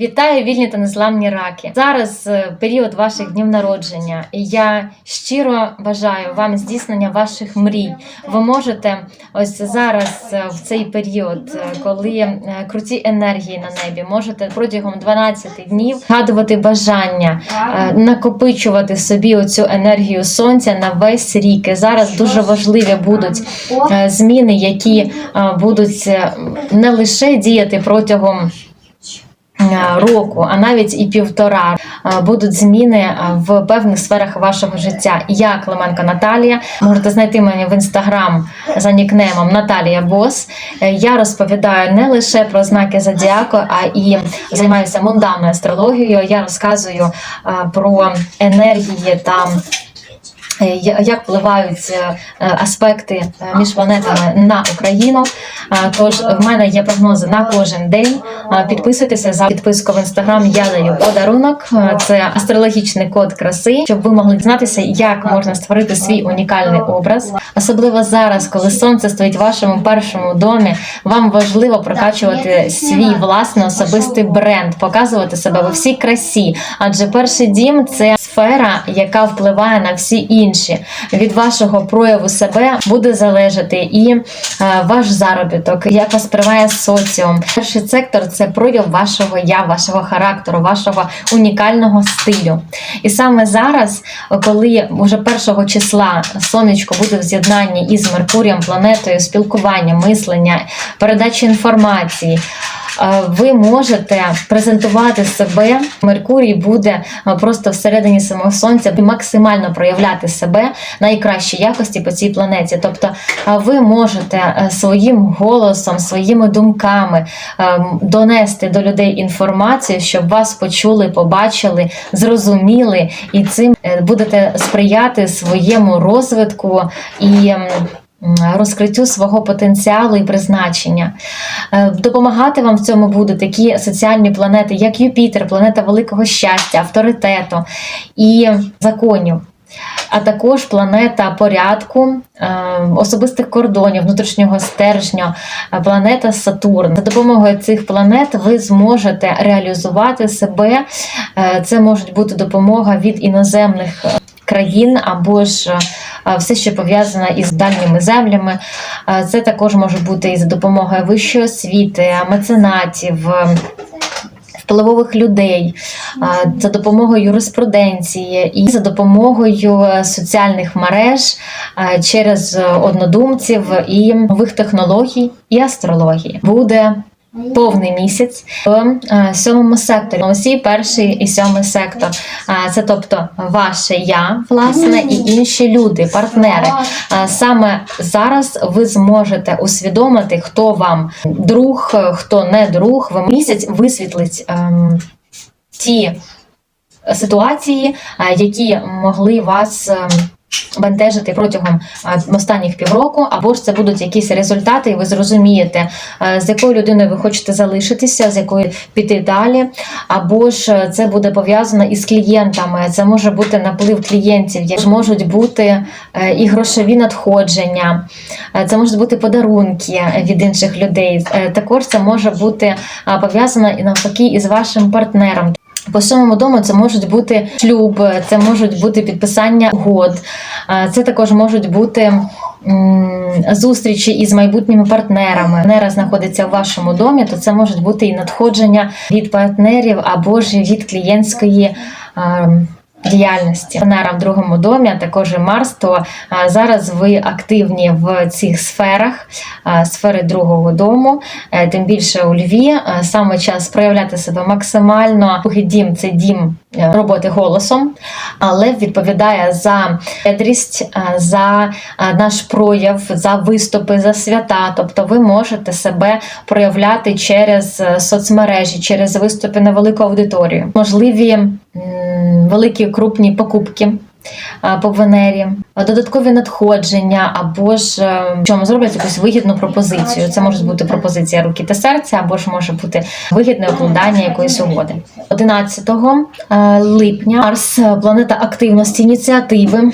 Вітаю вільні та незламні раки. Зараз е, період ваших днів народження, і я щиро бажаю вам здійснення ваших мрій. Ви можете ось зараз е, в цей період, е, коли круті енергії на небі, можете протягом 12 днів згадувати бажання, накопичувати собі оцю енергію сонця на весь рік. І зараз дуже важливі будуть зміни, які будуть не лише діяти протягом. Е, Року, а навіть і півтора е, будуть зміни е, в певних сферах вашого життя. Я Клименко Наталія. Можете знайти мене в інстаграм за нікнеймом Наталія Бос. Я розповідаю не лише про знаки зодіаку, а і займаюся мунданною астрологією. Я розказую про енергії та як впливають аспекти між планетами на Україну. Тож в мене є прогнози на кожен день. Підписуйтеся за підписку в інстаграм. Я даю подарунок. Це астрологічний код краси, щоб ви могли дізнатися, як можна створити свій унікальний образ. Особливо зараз, коли сонце стоїть в вашому першому домі. Вам важливо прокачувати свій власний особистий бренд, показувати себе у всій красі. Адже перший дім це сфера, яка впливає на всі інші. Від вашого прояву себе буде залежати і ваш заробіток, як вас сприймає соціум. Перший сектор це прояв вашого я, вашого характеру, вашого унікального стилю. І саме зараз, коли вже першого числа сонечко буде в з'єднанні із Меркурієм, планетою, спілкування, мислення, передачі інформації. Ви можете презентувати себе. Меркурій буде просто всередині самого сонця максимально проявляти себе найкращі якості по цій планеті. Тобто, ви можете е, своїм голосом, своїми думками е, донести до людей інформацію, щоб вас почули, побачили, зрозуміли, і цим е, будете сприяти своєму розвитку і. Розкриттю свого потенціалу і призначення. Е, Допомагати вам в цьому будуть такі соціальні планети, як Юпітер, планета великого щастя, авторитету і законів. А також планета порядку, е, особистих кордонів, внутрішнього стержня, е, планета Сатурн. За допомогою цих планет ви зможете реалізувати себе. Це може бути допомога від іноземних країн або ж е, все, що пов'язане із дальніми землями. Е, Це також може бути і за допомогою вищої освіти, меценатів. е, Впливових людей е, за допомогою юриспруденції і за допомогою е, соціальних мереж е, через е, однодумців і нових технологій і астрології буде повний місяць в е, сьомому секторі. Усі перший і сьомий сектор. Це тобто ваше я, власне, і інші люди, партнери. Саме зараз ви зможете усвідомити, хто вам друг, хто не друг. Ви місяць висвітлить ем, ті ситуації, які могли вас. Бентежити протягом е, останніх півроку, або ж це будуть якісь результати, і ви зрозумієте, е, з якою людиною ви хочете залишитися, з якою піти далі, або ж е, це буде пов'язано із клієнтами. Це може бути наплив клієнтів, які можуть бути і грошові надходження, це можуть бути подарунки від інших людей. Також це може бути пов'язано і навпаки із вашим партнером. По сьомому дому це можуть бути шлюб, це можуть бути підписання угод, це також можуть бути зустрічі із майбутніми партнерами. Партнера знаходиться в вашому домі, то це можуть бути і надходження від партнерів або ж від клієнтської. Діяльності Венера в другому домі, а також і Марс, то зараз ви активні в цих сферах, сфери другого дому, Е, тим більше у Льві. Е, Саме час проявляти себе максимально. Другий дім це дім е, роботи голосом, але відповідає за щедрість, е, за е, наш прояв, за виступи, за свята. Тобто ви можете себе проявляти через е, соцмережі, через виступи на велику аудиторію. Можливі великі крупні покупки. Е, по Венері, е, додаткові надходження, або ж е, чому зроблять якусь вигідну пропозицію. Це може бути пропозиція руки та серця, або ж може бути вигідне укладання якоїсь угоди. 11 е, липня Марс, е, планета активності, ініціативи,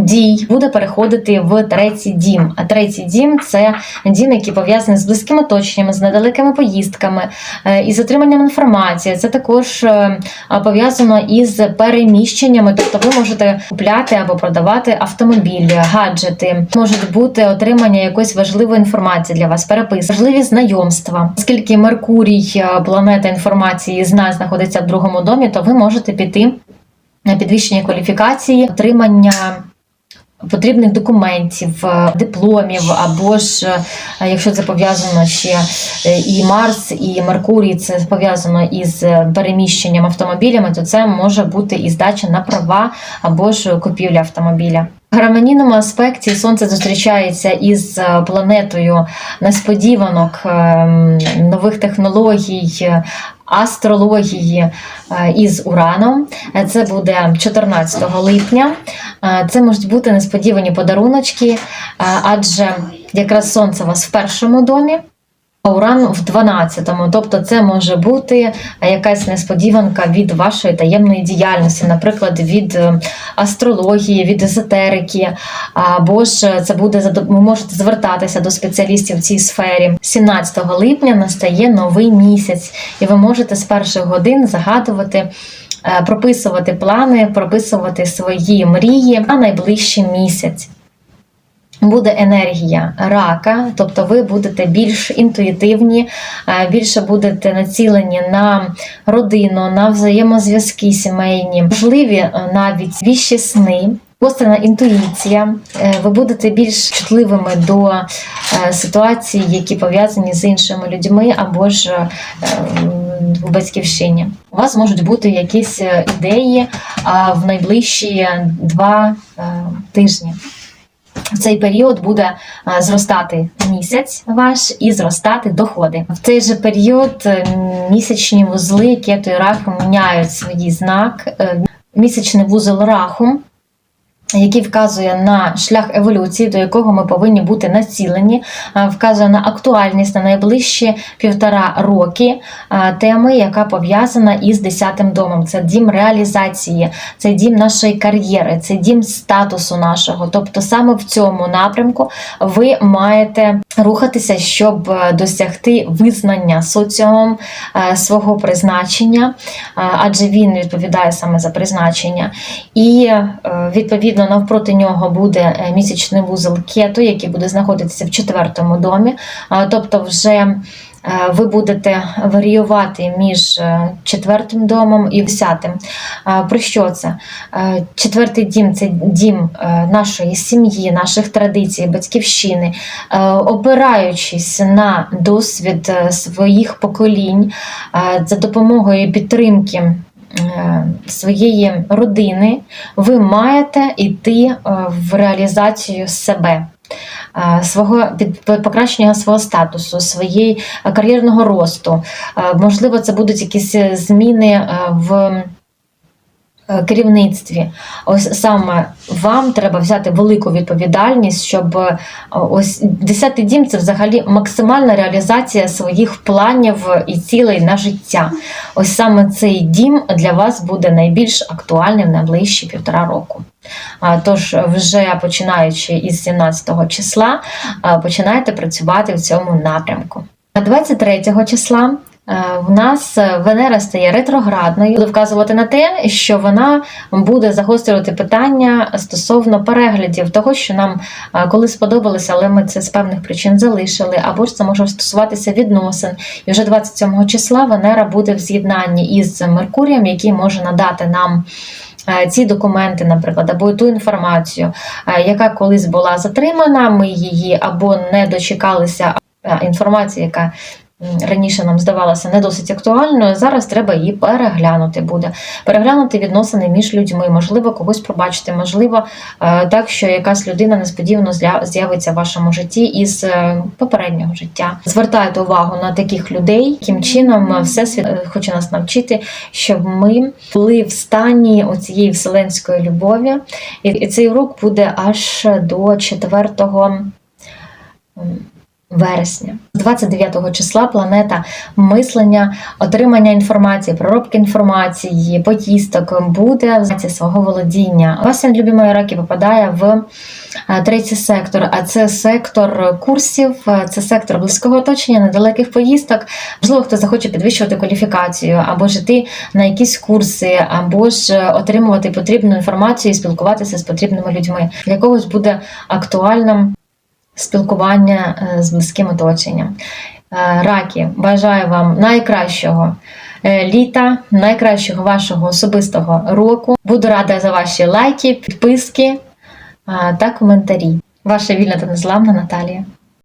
дій, буде переходити в третій дім. А третій дім це дім, який пов'язаний з близькими оточеннями, з недалекими поїздками, е, із отриманням інформації. Це також е, пов'язано із переміщеннями, тобто ви можете купляти або продавати автомобілі, гаджети, можуть бути отримання якоїсь важливої інформації для вас, перепис, важливі знайомства. Оскільки Меркурій, е, планета інформації, знає, знаходиться в другому домі, то ви можете піти на підвищення кваліфікації, отримання. Потрібних документів, е, дипломів, або ж е, якщо це пов'язано ще е, і Марс, і Меркурій, це пов'язано із переміщенням автомобілями, то це може бути і здача на права або ж купівля автомобіля. В гармонійному аспекті сонце зустрічається із планетою несподіванок, ем, нових технологій, астрології е, із Ураном. Е, Це буде 14 липня. Е, Це можуть бути несподівані подаруночки, адже якраз сонце у вас в першому домі. Уран в 12-му, тобто це може бути якась несподіванка від вашої таємної діяльності, наприклад, від е, астрології, від езотерики, або ж це буде ви можете звертатися до спеціалістів в цій сфері. 17 липня настає новий місяць, і ви можете з перших годин загадувати. е, Прописувати плани, прописувати свої мрії на найближчий місяць буде енергія рака, тобто ви будете більш інтуїтивні, е, більше будете націлені на родину, на взаємозв'язки сімейні, можливі е, навіть віщі сни. Гострена інтуїція, Е, ви будете більш чутливими до ситуацій, які пов'язані з іншими людьми, або ж в батьківщині. У вас можуть бути якісь ідеї в найближчі два тижні. В цей період буде е, зростати місяць ваш і зростати доходи. В цей же період е, місячні вузли кету і раху міняють свій знак. Е, Місячний вузол раху, який вказує на шлях еволюції, до якого ми повинні бути націлені, е, вказує на актуальність на найближчі півтора роки е, теми, яка пов'язана із 10-м домом. Це дім реалізації, це дім нашої кар'єри, це дім статусу нашого. Тобто, саме в цьому напрямку ви маєте рухатися, щоб е, досягти визнання соціумом е, свого призначення, е, адже він відповідає саме за призначення. І відповідно навпроти нього буде місячний вузол кету, який буде знаходитися в четвертому домі. Тобто, вже ви будете варіювати між е, четвертим домом і десятим. Про що це? Е, Четвертий дім це дім е, нашої сім'ї, наших традицій, батьківщини, Е, опираючись на досвід е, своїх поколінь е, за допомогою підтримки е, своєї родини, ви маєте йти е, в реалізацію себе. Е, Свого покращення свого статусу, своєї е, кар'єрного росту. Е, Можливо, це будуть якісь зміни в керівництві. Ось саме вам треба взяти велику відповідальність, щоб е, ось десятий дім це взагалі максимальна реалізація своїх планів і цілей на життя. Ось саме цей дім для вас буде найбільш актуальним на найближчі півтора року. Тож, вже починаючи із 17 числа, починайте працювати в цьому напрямку. 23 числа е, в нас е, Венера стає ретроградною, буде вказувати на те, що вона буде загострювати питання стосовно переглядів того, що нам е, коли сподобалося, але ми це з певних причин залишили, або ж це може стосуватися відносин. І вже 27 числа Венера буде в з'єднанні із Меркурієм, який може надати нам. е, Ці документи, наприклад, або ту інформацію, е, яка колись була затримана, ми її або не дочекалися інформації, яка раніше нам здавалася не досить актуальною, зараз треба її переглянути буде. Переглянути відносини між людьми, можливо, когось пробачити, можливо, е, так, що якась людина несподівано з'явиться в вашому житті із е, попереднього життя. Звертайте увагу на таких людей, яким чином Всесвіт е, хоче нас навчити, щоб ми були в стані оцієї вселенської любові. І, цей урок буде аж до 4 м, вересня. З 29 числа планета мислення, отримання інформації, проробки інформації, поїздок буде в свого володіння. Ваші любі мої раки попадає в е, третій сектор, а це сектор курсів, е, це сектор близького оточення, недалеких поїздок. Можливо, хто захоче підвищувати кваліфікацію, або ж іти на якісь курси, або ж е, отримувати потрібну інформацію і спілкуватися з потрібними людьми. Для когось буде актуальним спілкування е, з близьким оточенням. Е, Раки, бажаю вам найкращого е, літа, найкращого вашого особистого року. Буду рада за ваші лайки, підписки та коментарі. Ваша вільна та незламна Наталія.